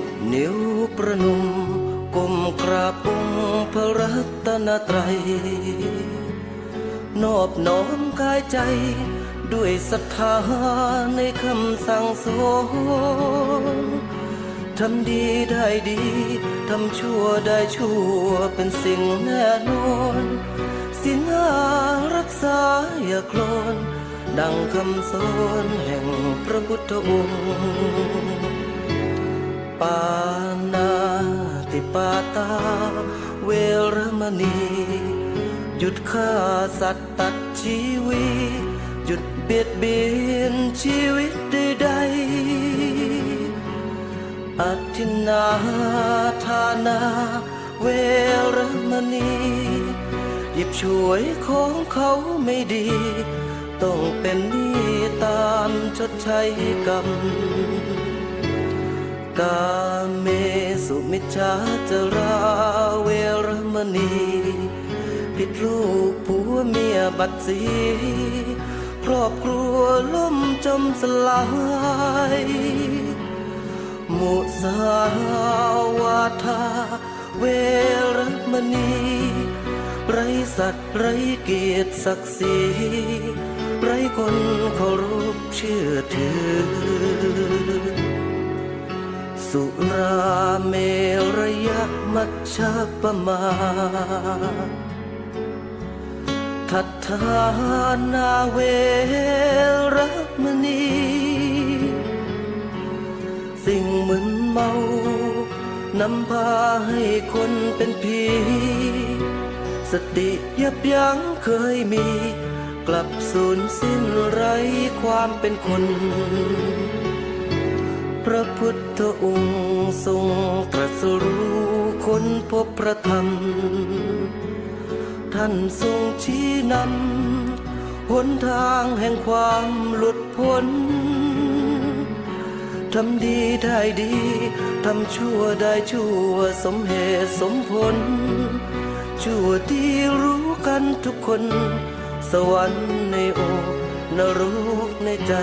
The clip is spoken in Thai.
บนิ้วประนมก้มกราบองค์พระรัตนตรัย นอบน้อมกายใจ ด้วยศรัทธาในคำสั่งสอนทำดีได้ดี ทำชั่วได้ชั่วเป็นสิ่งแน่นอนสินหารักษาอย่าโคลนดังคำสอนแห่งพระพุทธองค์ ปานาติปาตา เวรมณี หยุดฆ่าสัตว์ตัดชีวิต หยุดเบียดเบียนชีวิตใดๆอธินาทานา เวรมณี หยิบช่วยของเขาไม่ดี ต้องเป็นหนี้ตามชดใช้กรรม กาเมสุมิจฉาจราเวรมณีผิดลูกผัวเมียบัดสีครอบครัวล่มจมสลายมุสาวาทาเวรมณีไรสัตว์ไรเกียรติศักดิ์ศรีไรคนเคารพเชื่อถือ สุราเมรยะมัชฌะปมาทัตทานาเวรมณี สิ่งมึนเมานำพาให้คนเป็นผีสติยับยั้งเคยมี กลับสูญสิ้นไรความเป็นคน พระพุทธองค์ทรงตรัสรู้ค้นพบพระธรรม ท่านทรงชี้นำหนทางแห่งความหลุดพ้นทำดีได้ดี ทำชั่วได้ชั่วสมเหตุสมผล ชั่วดีรู้กันทุกคน สวรรค์ในอกนรกในใจ